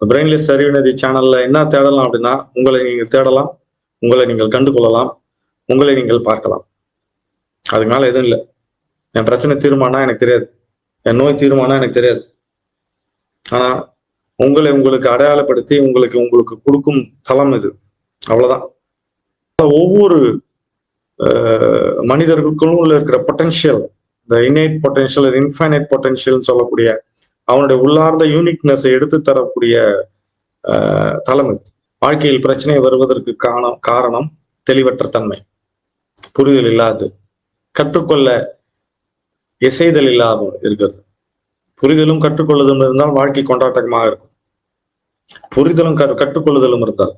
Brainless அறிவுநதி சேனல்ல என்ன தேடலாம் அப்படின்னா உங்களை நீங்கள் தேடலாம் உங்களை நீங்கள் கண்டு கொள்ளலாம் உங்களை நீங்கள் பார்க்கலாம். அதுக்கு மேல எதுவும் இல்லை. என் பிரச்சனை தீர்மானா எனக்கு தெரியாது. என் நோய் தீர்மானா எனக்கு தெரியாது. ஆனா உங்களை உங்களுக்கு அடையாளப்படுத்தி உங்களுக்கு உங்களுக்கு கொடுக்கும் தளம் இது. அவ்வளவுதான். ஒவ்வொரு அஹ், மனிதர்களுக்கும் உள்ள இருக்கிற பொட்டன்ஷியல் இந்த இன்னைட் பொட்டன்ஷியல் இன்ஃபைனைட் பொட்டென்ஷியல்னு சொல்லக்கூடிய அவனுடைய உள்ளார்ந்த யூனிக்னஸை எடுத்து தரக்கூடிய தலைமை. வாழ்க்கையில் பிரச்சனை வருவதற்கு காரணம் காரணம் தெளிவற்ற தன்மை. புரிதல் இல்லாது கற்றுக்கொள்ள இசைதல் இல்லாத இருக்கிறது. புரிதலும் கற்றுக்கொள்ளுதலும் இருந்தால் வாழ்க்கை கொண்டாட்டமாக இருக்கும். புரிதலும் கற்- கற்றுக்கொள்ளுதலும் இருந்தால்.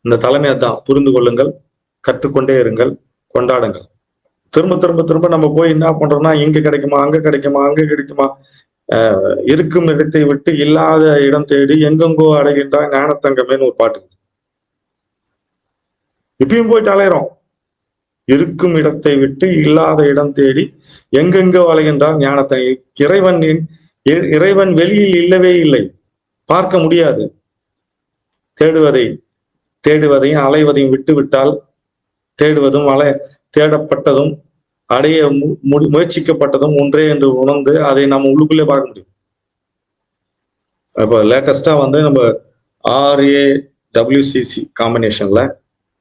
இந்த தலைமை தான் புரிந்து கொள்ளுங்கள் கற்றுக்கொண்டே இருங்கள் கொண்டாடுங்கள். திரும்ப திரும்ப திரும்ப நம்ம போய் என்ன பண்றோம்னா இங்க கிடைக்குமா அங்க கிடைக்குமா அங்க கிடைக்குமா இருக்கும் இடத்தை விட்டு இல்லாத இடம் தேடி எங்கெங்கோ அடைகின்றான் ஞானத்தங்கமேன்னு ஒரு பாட்டு இப்பயும் போயிட்டு அலையிறோம். இருக்கும் இடத்தை விட்டு இல்லாத இடம் தேடி எங்கெங்கோ அலைகின்றான் ஞானத்தை இறைவனின் இ- இறைவன் வெளியில் இல்லவே இல்லை. பார்க்க முடியாது. தேடுவதை தேடுவதையும் அலைவதையும் விட்டுவிட்டால் தேடுவதும் அலை தேடப்பட்டதும் அடைய மு- முயற்சிக்கப்பட்டதும் ஒன்றே என்று உணர்ந்து அதை நம்ம உள்ளுக்குள்ளே பார்க்க முடியும். இப்போ லேட்டஸ்டா வந்து நம்ம ஆர்ஏ டபிள்யூசிசி காம்பினேஷன்ல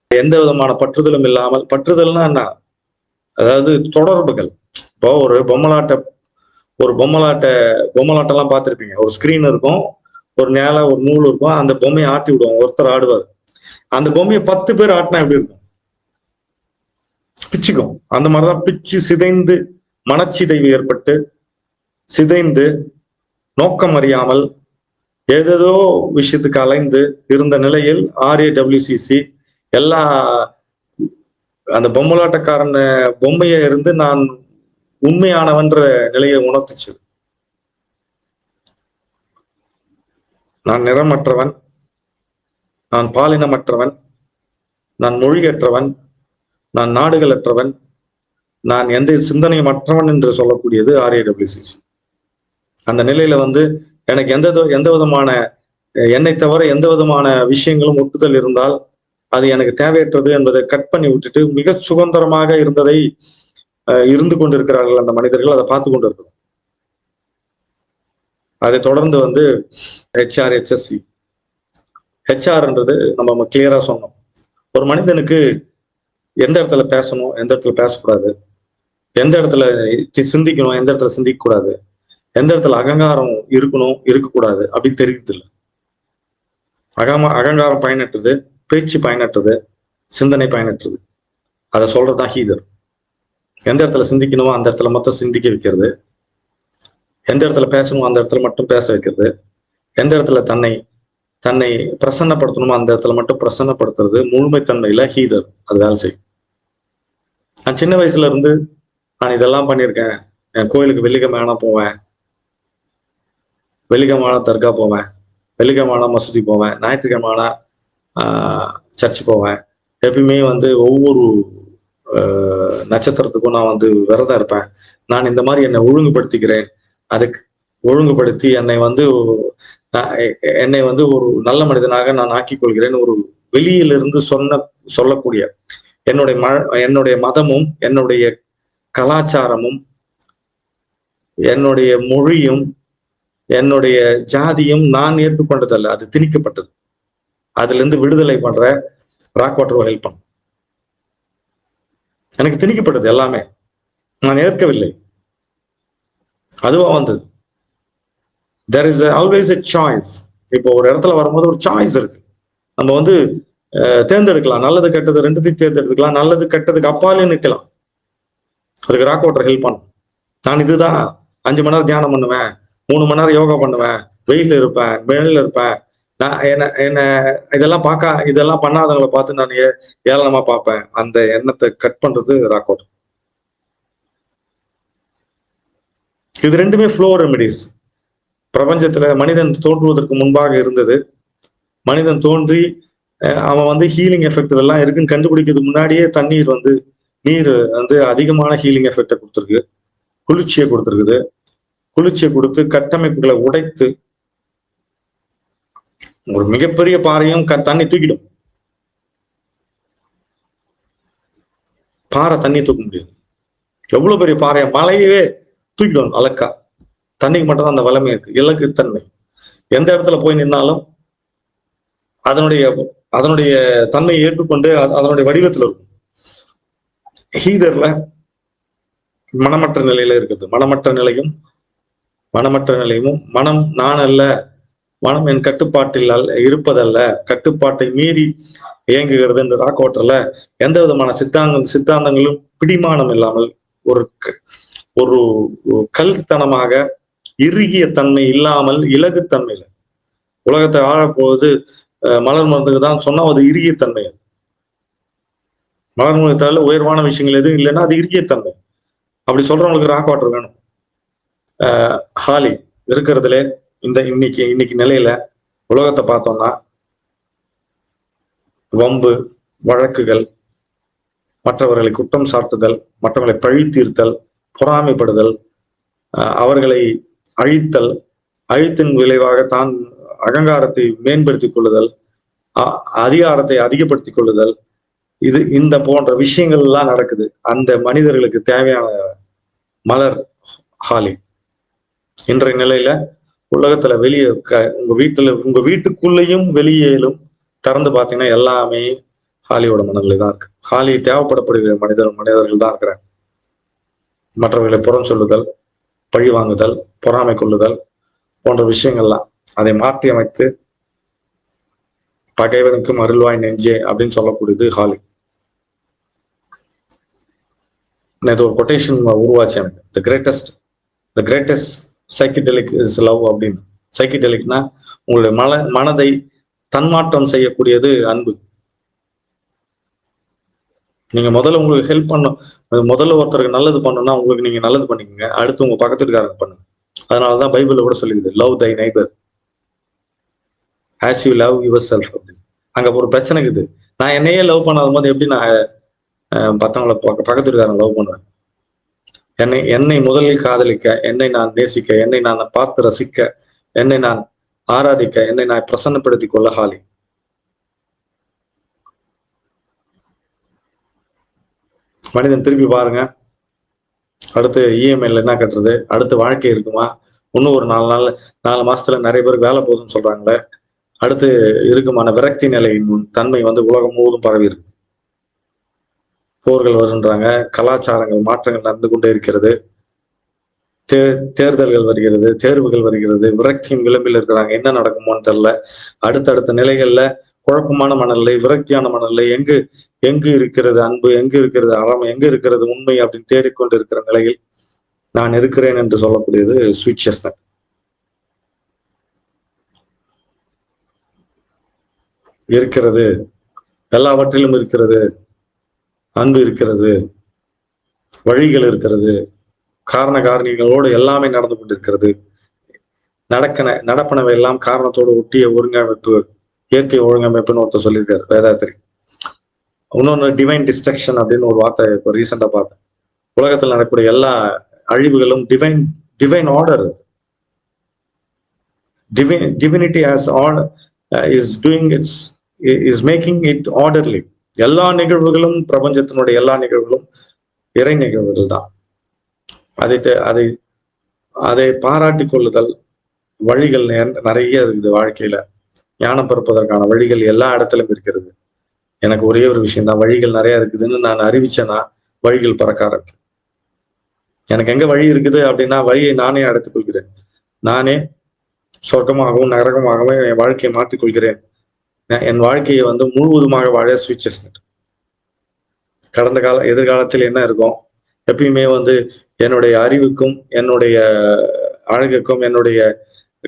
எந்த விதமான பற்றுதலும் இல்லாமல் பற்றுதல்னா என்ன? அதாவது தொடர்புகள். இப்போ ஒரு பொம்மலாட்ட ஒரு பொம்மலாட்ட பொம்மலாட்டம்லாம் பார்த்துருப்பீங்க. ஒரு ஸ்கிரீன் இருக்கும் ஒரு நேல ஒரு நூல் இருக்கும் அந்த பொம்மையை ஆட்டி விடுவோம் ஒருத்தர் ஆடுவார். அந்த பொம்மையை பத்து பேர் ஆட்டினா எப்படி இருக்கும்? பிச்சுக்கும். அந்த மாதிரிதான் பிச்சு சிதைந்து மனச்சிதைவு ஏற்பட்டு சிதைந்து நோக்கம் அறியாமல் ஏதேதோ விஷயத்துக்கு அலைந்து இருந்த நிலையில் ஆர்ஏ டபிள்யூசிசி எல்லா அந்த பொம்மலாட்டக்காரன் பொம்மைய இருந்து நான் உண்மையானவன்ற நிலையை உணர்த்துச்சு. நான் நிறமற்றவன் நான் பாலினமற்றவன் நான் மொழியற்றவன் நான் நாடுகளற்றவன். நான் எந்த சிந்தனையமற்றவன் என்று சொல்லக்கூடியது ஆர்ஏடபிள்யூசிசி அந்த நிலையில வந்து எனக்கு எந்த எந்த விதமான என்னை தவிர எந்த விதமான விஷயங்களும் ஒட்டுதல் இருந்தால் அது எனக்கு தேவையற்றது என்பதை கட் பண்ணி விட்டுட்டு மிக சுதந்திரமாக இருந்ததை இருந்து கொண்டிருக்கிறார்கள் அந்த மனிதர்கள். அதை பார்த்து கொண்டிருக்கிறோம். அதை தொடர்ந்து வந்து ஹெச்ஆர் ஹெச்எஸ்சி ஹெச்ஆர்ன்றது நம்ம கிளியரா சொன்னோம். ஒரு மனிதனுக்கு எந்த இடத்துல பேசணும் எந்த இடத்துல பேசக்கூடாது. எந்த இடத்துல சிந்திக்கணும் எந்த இடத்துல சிந்திக்க கூடாது எந்த இடத்துல அகங்காரம் இருக்கணும் இருக்கக்கூடாது அப்படின்னு தெரியுது இல்லை அகம அகங்காரம் பயனற்றது பேச்சு பயனற்றது சிந்தனை பயனற்றது. அதை சொல்றதுதான் ஹீதர். எந்த இடத்துல சிந்திக்கணுமோ அந்த இடத்துல மட்டும் சிந்திக்க வைக்கிறது. எந்த இடத்துல பேசணுமோ அந்த இடத்துல மட்டும் பேச வைக்கிறது. எந்த இடத்துல தன்னை தன்னை பிரசன்னப்படுத்தணுமோ அந்த இடத்துல மட்டும் பிரசன்னப்படுத்துறது. முழுமைத்தன்மையில ஹீதர் அது வேலை செய்யும். நான் சின்ன வயசுல இருந்து நான் இதெல்லாம் பண்ணியிருக்கேன். என் கோயிலுக்கு வெள்ளிக்கிழமை ஆனா போவேன். வெள்ளிக்கிழமை ஆனா தர்கா போவேன். வெள்ளிக்கிழமை ஆனா மசூதி போவேன். ஞாயிற்றுக்கிழமை ஆனா ஆஹ், சர்ச் போவேன். எப்பயுமே வந்து ஒவ்வொரு ஆஹ், நட்சத்திரத்துக்கும் நான் வந்து விரதம் இருப்பேன். நான் இந்த மாதிரி என்னை ஒழுங்குபடுத்திக்கிறேன். அதுக்கு ஒழுங்குபடுத்தி என்னை வந்து என்னை வந்து ஒரு நல்ல மனிதனாக நான் ஆக்கிக் கொள்கிறேன் ஒரு வெளியிலிருந்து சொன்ன சொல்லக்கூடிய என்னுடைய ம என்னுடைய மதமும் என்னுடைய கலாச்சாரமும் என்னுடைய மொழியும் என்னுடைய ஜாதியும் நான் ஏற்றுக்கொண்டதல்ல. அது திணிக்கப்பட்டது. அதுல இருந்து விடுதலை பண்ற ராக் வாட்டர் ஹெல்ப் பண்ணும் எனக்கு திணிக்கப்பட்டது எல்லாமே. நான் ஏற்கவில்லை. அதுவா வந்தது. There is always a choice இப்போ ஒரு இடத்துல வரும்போது ஒரு சாய்ஸ் இருக்கு. நம்ம வந்து தேர்ந்தெடுக்கலாம். நல்லது கெட்டது ரெண்டுத்தையும் தேர்ந்தெடுத்துக்கலாம். நல்லது கெட்டதுக்கு அப்பாலையும் நிற்கலாம். அதுக்கு ராக் வாட்டர் ஹெல்ப் பண்ணும். நான் இதுதான். அஞ்சு மணி நேரம் தியானம் பண்ணுவேன். மூணு மணி நேரம் யோகா பண்ணுவேன். வெயில் இருப்பேன். வெயில்ல இருப்பேன். நான் என்ன என்ன இதெல்லாம் பார்க்க இதெல்லாம் பண்ணாதவங்களை பார்த்து நான் ஏ- ஏளனமா பார்ப்பேன். அந்த எண்ணத்தை கட் பண்றது ராக் வாட்டர் இது ரெண்டுமே ஃப்ளோ ரெமிடிஸ் பிரபஞ்சத்துல மனிதன் தோன்றுவதற்கு முன்பாக இருந்தது. மனிதன் தோன்றி அவன் வந்து ஹீலிங் எஃபெக்ட் இதெல்லாம் இருக்குன்னு கண்டுபிடிக்கிறதுக்கு முன்னாடியே தண்ணீர் வந்து நீர் வந்து அதிகமான ஹீலிங் எஃபெக்டை கொடுத்துருக்கு. குளிர்ச்சியை கொடுத்துருக்குது. குளிர்ச்சியை கொடுத்து கட்டமைப்புகளை உடைத்து ஒரு மிகப்பெரிய பாறையும் க- தண்ணி தூக்கிடும். பாறை தண்ணி தூக்க முடியாது. எவ்வளவு பெரிய பாறைய? மலையவே தூக்கிடும் அலக்கா. தண்ணிக்கு மட்டும்தான் அந்த வல்லமை இருக்கு. இலக்கு தன்மை எந்த இடத்துல போய் நின்னாலும் அதனுடைய அதனுடைய தன்மையை ஏற்றுக்கொண்டு அதனுடைய வடிவத்தில் இருக்கும். ஹீதர்ல மனமற்ற நிலையில இருக்குது. மனமற்ற நிலையும் மனமற்ற நிலையும் மனம் நான் அல்ல மனம் என் கட்டுப்பாட்டில் அல்ல இருப்பதல்ல கட்டுப்பாட்டை மீறி இயங்குகிறது என்று ராக் எந்த விதமான சித்தாங்க சித்தாந்தங்களும் பிடிமானம் இல்லாமல் ஒரு க- ஒரு கல்தனமாக இறுகிய தன்மை இல்லாமல் இலகுத்தன்மையில. உலகத்தை ஆழப்போவது மலர் மருந்துக்கு தான் சொன்னா அது இறுகிய தன்மை மலர் மருந்தால உயர்வான விஷயங்கள் எதுவும் இல்லைன்னா அது இறுகிய தன்மை அப்படி சொல்றவங்களுக்கு ராக் வாட்டர் வேணும். ஹாலி இருக்கிறதுல இந்த இன்னைக்கு இன்னைக்கு நிலையில உலகத்தை பார்த்தோம்னா வம்பு வழக்குகள் மற்றவர்களை குற்றம் சாட்டுதல் மற்றவர்களை பழி தீர்த்தல் பொறாமைப்படுதல் அவர்களை அழித்தல் அழித்தின் விளைவாக தான் அகங்காரத்தை மேம்படுத்திக் கொள்ளுதல் அ- அதிகாரத்தை அதிகப்படுத்திக் கொள்ளுதல் இது இந்த போன்ற விஷயங்கள் எல்லாம் நடக்குது. அந்த மனிதர்களுக்கு தேவையான மலர் ஹாலி. இன்றைய நிலையில உலகத்துல வெளியே க- உங்க வீட்டுல உங்க வீட்டுக்குள்ளேயும் வெளியேலும் திறந்து பார்த்தீங்கன்னா எல்லாமே ஹாலியோட மனநிலை தான் இருக்கு. ஹாலி தேவைப்படப்படுகிற மனிதர் மனிதர்கள் தான் இருக்கிறாங்க. மற்றவர்களை புறம் சொல்லுதல் பழி வாங்குதல் பொறாமை கொள்ளுதல் போன்ற விஷயங்கள்லாம் அதை மாற்றி அமைத்து பகைவனுக்கும் அருள்வாய் நெஞ்சே அப்படின்னு சொல்லக்கூடியது ஹாலி. நேற்று ஒரு quotation உருவாச்சேன் the greatest the greatest psychedelic is love அப்படின்னு. சைக்கிடெலிக்னா உங்களுடைய மன மனதை தன்மாற்றம் செய்யக்கூடியது அன்பு. நீங்க முதல்ல உங்களுக்கு ஹெல்ப் பண்ணும் முதல்ல ஒருத்தருக்கு நல்லது பண்ணணும்னா உங்களுக்கு நீங்க நல்லது பண்ணிக்கோங்க. அடுத்து உங்க பக்கத்து பண்ணுங்க. அதனாலதான் பைபிள்ல கூட சொல்லிக்குது love thy neighbour as you love yourself அப்படின்னு. அங்கே ஒரு பிரச்சனை இருக்குது. நான் என்னையே லவ் பண்ணாத போது எப்படி நான் பத்தவங்களை பக்க- பக்கத்து வீட்டுக்காரங்க லவ் பண்ணுவேன் என்னை என்னை முதலில் காதலிக்க என்னை நான் நேசிக்க என்னை நான் பார்த்து ரசிக்க என்னை நான் ஆராதிக்க என்னை நான் பிரசன்னப்படுத்தி கொள்ள ஹாலி மனிதன் திருப்பி பாருங்க. அடுத்து இஎம்ஐல என்ன கட்டுறது? அடுத்து வாழ்க்கை இருக்குமா? இன்னும் ஒரு நாலு நாள் நாலு மாசத்துல நிறைய பேருக்கு வேலை போகுதுன்னு சொல்றாங்களே. அடுத்து இருக்குமான விரக்தி நிலையின் தன்மை வந்து உலகம் முழுவதும் பரவி இருக்கு. போர்கள் வருன்றாங்க கலாச்சாரங்கள் மாற்றங்கள் நடந்து கொண்டே இருக்கிறது. தே தேர்தல்கள் வருகிறது தேர்வுகள் வருகிறது விரக்தியின் விளிம்பில் இருக்கிறாங்க. என்ன நடக்குமோன்னு தெரியல. அடுத்தடுத்த நிலைகள்ல குழப்பமான மனநிலை விரக்தியான மனநிலை எங்கு எங்கு இருக்கிறது அன்பு எங்கு இருக்கிறது அறம் எங்கு இருக்கிறது உண்மை அப்படின்னு தேடிக்கொண்டு இருக்கிற நிலையில் நான் இருக்கிறேன் என்று சொல்லக்கூடியது ஸ்வீட் இருக்கிறது. எல்லாவற்றிலும் இருக்கிறது. அன்பு இருக்கிறது. வழிகள் இருக்கிறது. காரண காரணிகளோடு எல்லாமே நடந்து கொண்டிருக்கிறது. நடக்கன நடப்பனவை எல்லாம் காரணத்தோடு ஒட்டிய ஒருங்கமைப்பு இயற்கை ஒழுங்கமைப்புன்னு ஒருத்தர் சொல்லியிருக்காரு வேதாத்திரி. இன்னொன்று டிவைன் டிஸ்ட்ரக்ஷன் அப்படின்னு ஒரு வார்த்தை இப்போ ரீசெண்டாக பார்த்தேன். உலகத்தில் நடக்கக்கூடிய எல்லா அழிவுகளும் divine divine order divine divinity as order is doing its is making it orderly எல்லா நிகழ்வுகளும் பிரபஞ்சத்தினுடைய எல்லா நிகழ்வுகளும் இறை நிகழ்வுகள் தான். அதை அதை அதை பாராட்டி கொள்ளுதல் வழிகள் நிறைய இருக்குது வாழ்க்கையில. ஞானம் பிறப்பதற்கான வழிகள் எல்லா இடத்துலயும் இருக்கிறது. எனக்கு ஒரே ஒரு விஷயம் தான் வழிகள் நிறைய இருக்குதுன்னு நான் அறிவிச்சேன்னா வழிகள் பறக்க ஆரம்பிக்கும். எனக்கு எங்க வழி இருக்குது அப்படின்னா வழியை நானே அடைத்துக் கொள்கிறேன். நானே சொர்க்கமாகவும் நரகமாகவும் என் வாழ்க்கையை மாற்றிக்கொள்கிறேன் என் வாழ்க்கையை வந்து முழுவதுமாக வாழ சுவிச்சஸ் கடந்த கால எதிர்காலத்தில் என்ன இருக்கும்? எப்பயுமே வந்து என்னுடைய அறிவுக்கும் என்னுடைய அழகுக்கும் என்னுடைய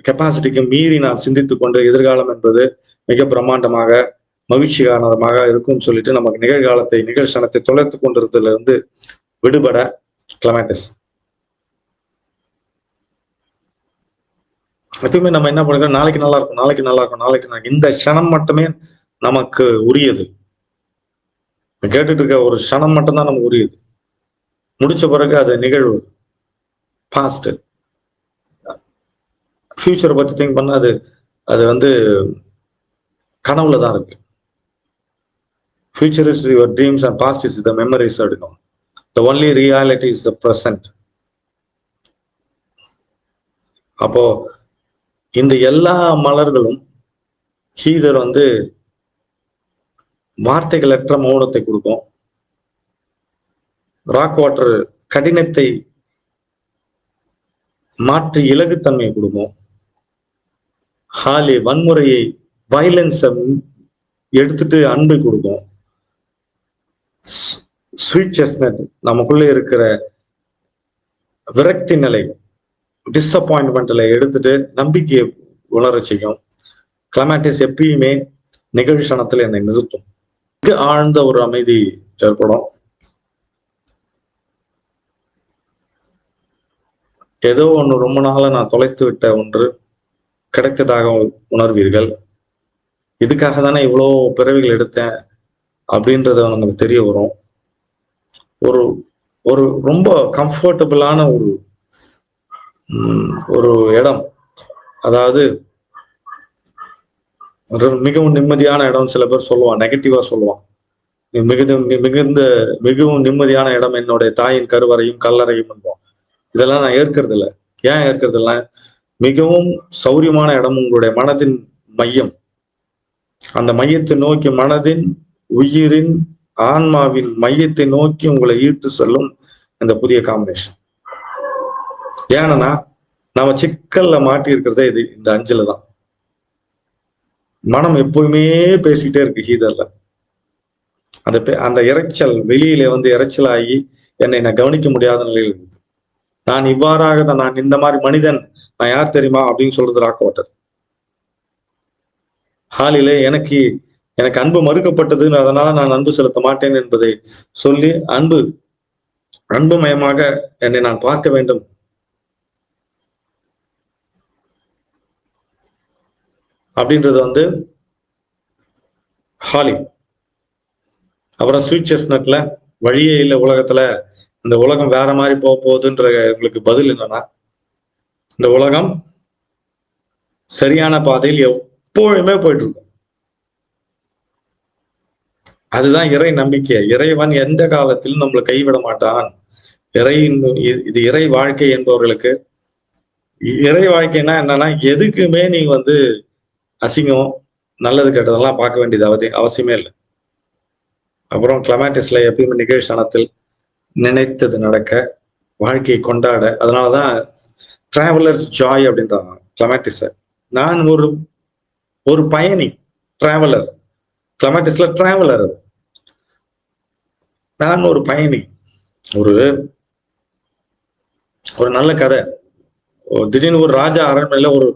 கெப்பாசிட்டிக்கும் மீறி நான் சிந்தித்து கொண்டு எதிர்காலம் என்பது மிக பிரம்மாண்டமாக மகிழ்ச்சிகரமாக இருக்கும்னு சொல்லிட்டு நமக்கு நிகழ்காலத்தை நிகழ்ச்சனத்தை தொலைத்து கொண்டிருந்ததுல இருந்து விடுபட கிளமேட்டஸ் எப்பயுமே நம்ம என்ன பண்ணுறோம் நாளைக்கு நல்லா இருக்கும் நாளைக்கு நல்லா இருக்கும் நாளைக்கு நல்லா இந்த க்ஷணம் மட்டுமே நமக்கு உரியது. கேட்டுட்டு இருக்க ஒரு க்ஷணம் மட்டும்தான் நமக்கு உரியது. முடிச்ச பிறகு அது நிகழ்வு. பாஸ்ட் ஃபியூச்சரை பத்தி திங்க் பண்ண அது அது வந்து கனவுல தான் இருக்கு. Future is your dreams and past is the memories எடுக்கும் the only reality is the present அப்போ இந்த எல்லா மலர்களும் ஹீதர் வந்து வார்த்தைகளற்ற மௌனத்தை கொடுக்கும். ராக் வாட்டர் கடினத்தை மாற்றி இலகுத்தன்மையை கொடுக்கும். ஹாலி வன்முறையை வயலன்ஸை எடுத்துட்டு அன்பை கொடுக்கும். ஸ்வீட் செஸ்னட் நமக்குள்ள இருக்கிற விரக்தி நிலை டிசப்பாயின்மெண்ட்ல எடுத்துட்டு நம்பிக்கையை உணர செய்யும். கிளமேட்டிஸ் எப்பயுமே நிகழ்ச்சணத்துல என்னை நிறுத்தும். மிக ஆழ்ந்த ஒரு அமைதி ஏற்படும். ஏதோ ஒன்று ரொம்ப நாள நான் தொலைத்து விட்ட ஒன்று கிடைத்ததாக உணர்வீர்கள். இதுக்காக தானே இவ்வளோ பிறவிகள் எடுத்தேன் அப்படின்றத நமக்கு தெரிய வரும். ஒரு ஒரு ரொம்ப கம்ஃபர்டபுளான ஒரு ஒரு இடம். அதாவது மிகவும் நிம்மதியான இடம் சில பேர் சொல்லுவான் நெகட்டிவா சொல்லுவான் மிகுந்த மிகுந்த மிகவும் நிம்மதியான இடம் என்னுடைய தாயின் கருவறையும் கல்லறையும் என்போம். இதெல்லாம் நான் ஏற்கிறது இல்லை ஏன் ஏற்கிறது இல்லை மிகவும் சௌரியமான இடம் உங்களுடைய மனதின் மையம். அந்த மையத்தை நோக்கி மனதின் உயிரின் ஆன்மாவின் மையத்தை நோக்கி உங்களை ஈர்த்து செல்லும் இந்த புதிய காம்பினேஷன் ஏன்னா நாம சிக்கல்ல மாட்டி இருக்கிறதே இது இந்த அஞ்சுல தான். மனம் எப்பவுமே பேசிக்கிட்டே இருக்கு ஹீதர்ல. அந்த அந்த இறைச்சல் வெளியில வந்து இறைச்சலாகி என்னை நான் கவனிக்க முடியாத நிலையில் இருக்குது நான் இவ்வாறாக தான் நான் இந்த மாதிரி மனிதன் நான் யார் தெரியுமா அப்படின்னு சொல்றது ராக்கோட்டர். ஹாலிலே எனக்கு எனக்கு அன்பு மறுக்கப்பட்டது அதனால நான் அன்பு செலுத்த மாட்டேன் என்பதை சொல்லி அன்பு அன்புமயமாக என்னை நான் பார்க்க வேண்டும். அப்படின்றது வந்து ஹாலி. அப்புறம் ஸ்வீட் செஸ்னட்ல வழியே இல்லை உலகத்துல இந்த உலகம் வேற மாதிரி போக போகுதுன்ற உங்களுக்கு பதில் என்னன்னா இந்த உலகம் சரியான பாதையில் எப்பொழுதுமே போயிட்டு இருக்கும். அதுதான் இறை நம்பிக்கை. இறைவன் எந்த காலத்திலும் நம்மளை கைவிட மாட்டான். இறை இது இறை வாழ்க்கை என்பவர்களுக்கு இறை வாழ்க்கைன்னா என்னன்னா எதுக்குமே நீங்க வந்து அசிங்கம் நல்லது கெட்டதெல்லாம் பார்க்க வேண்டியது அவதி அவசியமே இல்லை. அப்புறம் கிளமேட்டிஸ்ல எப்பயுமே நிகழ்ச்சானத்தில் நினைத்தது நடக்க வாழ்க்கையை கொண்டாட அதனாலதான் டிராவலர்ஸ் ஜாய் அப்படின்றாங்க கிளமேட்டிஸ நான் ஒரு ஒரு பயணி டிராவலர் கிளமேட்டிஸ்ல டிராவலர் அது. நான் ஒரு பயணி ஒரு ஒரு நல்ல கதை. திடீர்னு ஒரு ராஜா அரண்மனையில ஒரு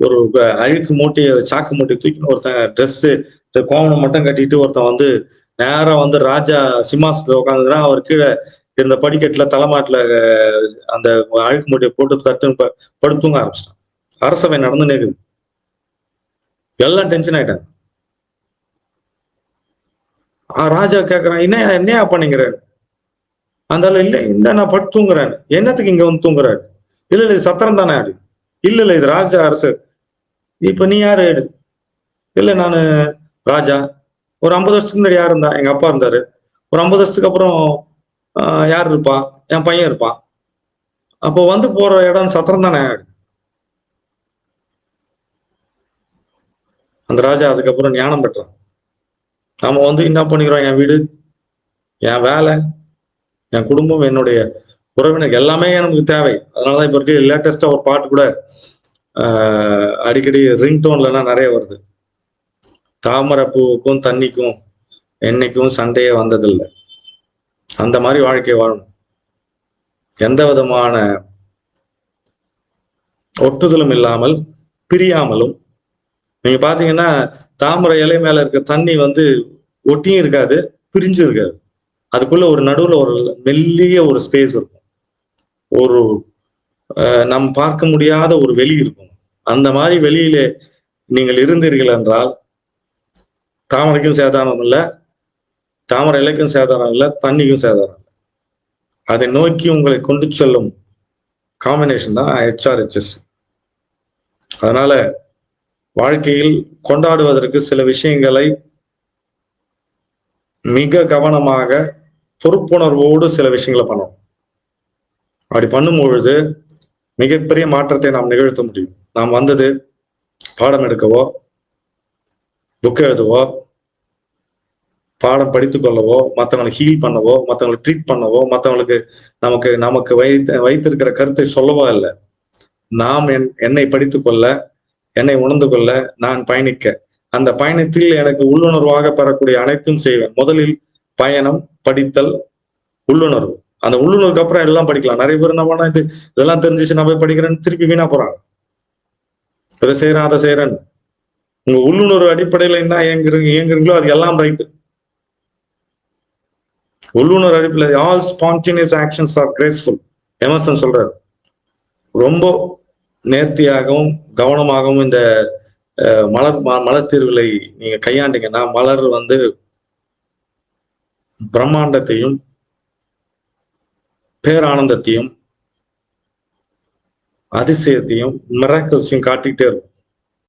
ஒரு அழுக்கு மூட்டையை சாக்கு மூட்டையை தூக்கின்னு ஒருத்தன் ட்ரெஸ்ஸு கோவணம் மட்டும் கட்டிட்டு ஒருத்தன் வந்து நேரம் வந்து ராஜா சிம்மாசத்துல உட்காந்துக்கிறான் அவர் கீழே இருந்த படிக்கட்டுல தலைமாட்டுல அந்த அழுக்கு மூட்டையை போட்டு தட்டு படுத்துங்க ஆரம்பிச்சிட்டான். அரசவை நடந்து நேக்குது எல்லாம் டென்ஷன் ஆயிட்டாங்க. ராஜா கேக்குறான் என்ன என்னையா பண்ணிக்கிறேன் அந்த இல்ல இந்த நான் பட்டு தூங்குறேன் என்னத்துக்கு இங்க வந்து தூங்குறாரு? இல்ல இல்ல இது சத்திரம் தானே அப்படி இல்ல இல்ல இது ராஜா அரசு இப்ப நீ யாரு? இல்ல நானு ராஜா. ஒரு ஐம்பது வருஷத்துக்கு முன்னாடி யார் இருந்தா? எங்க அப்பா இருந்தாரு. ஒரு ஐம்பது வருஷத்துக்கு அப்புறம் யார் இருப்பா? என் பையன் இருப்பான். அப்போ வந்து போற இடம் சத்திரம் தானே? அந்த ராஜா அதுக்கப்புறம் ஞானம் பெற்றான் நாம வந்து என்ன பண்ணிக்கிறோம்? என் வீடு என் வேலை என் குடும்பம் என்னுடைய உறவினர் எல்லாமே நமக்கு தேவை. அதனாலதான் இப்ப இருக்கு லேட்டஸ்டா ஒரு பாட்டு கூட அடிக்கடி ரிங்டோன்லாம் நிறைய வருது. தாமரை பூவுக்கும் தண்ணிக்கும் என்னைக்கும் சண்டையே வந்ததில்லை. அந்த மாதிரி வாழ்க்கை வாழணும் எந்த விதமான ஒட்டுதலும் இல்லாமல் பிரியாமலும் நீங்க பாத்தீங்கன்னா தாமரை இலை மேல இருக்க தண்ணி வந்து ஒட்டியும் இருக்காது பிரிஞ்சும் இருக்காது. அதுக்குள்ள ஒரு நடுவுல ஒரு மெல்லிய ஒரு ஸ்பேஸ் இருக்கும். ஒரு நம் பார்க்க முடியாத ஒரு வெளி இருக்கும். அந்த மாதிரி வெளியிலே நீங்கள் இருந்தீர்கள் என்றால் தாமரைக்கும் சேதாரம் இல்லை தாமரை இலைக்கும் சேதாரம் இல்லை தண்ணிக்கும் சேதாரம் இல்லை. அதை நோக்கி உங்களை கொண்டு செல்லும் காம்பினேஷன் தான் ஹெச்ஆர்ஹெச்எஸ் அதனால வாழ்க்கையில் கொண்டாடுவதற்கு சில விஷயங்களை மிக கவனமாக பொறுப்புணர்வோடு சில விஷயங்களை பண்ணணும். அப்படி பண்ணும் பொழுது மிகப்பெரிய மாற்றத்தை நாம் நிகழ்த்த முடியும். நாம் வந்தது பாடம் எடுக்கவோ புக் எழுதவோ பாடம் படித்துக் கொள்ளவோ மற்றவங்களை ஹீல் பண்ணவோ மற்றவங்களை ட்ரீட் பண்ணவோ மற்றவங்களுக்கு நமக்கு நமக்கு வைத்து வைத்திருக்கிற கருத்தை சொல்லவோ இல்லை நாம் என் என்னை படித்து கொள்ள என்னை உணர்ந்து கொள்ள நான் பயணிக்க. அந்த பயணத்தில் எனக்கு உள்ளுணர்வாக பெறக்கூடிய அனைத்தும் செய்வேன். முதலில் பயணம் படித்தல் உள்ளுணர்வு. அந்த உள்ளுணர்வுக்கு அப்புறம் எல்லாம் படிக்கலாம். நிறைய பேர் என்ன பண்ணா இது இதெல்லாம் தெரிஞ்சிச்சு நான் போய் படிக்கிறேன்னு திருப்பி வீணா போறாங்க. இதை செய்யறேன் அதை செய்யறேன் உங்க உள்ளுணர்வு அடிப்படையில என்ன இயங்குறீங்க இயங்குறீங்களோ அது எல்லாம் ரைட்டு உள்ளுணர் அடிப்படையில் all spontaneous actions are graceful Emerson சொல்றாரு ரொம்ப நேர்த்தியாகவும் கவனமாகவும் இந்த மலர் ம- மலர் தீர்வுகளை நீங்க கையாண்டீங்கன்னா மலர் வந்து பிரம்மாண்டத்தையும் பேரானந்தத்தையும் அதிசயத்தையும் மிராக்கிள்ஸையும் காட்டிக்கிட்டே இருக்கும்.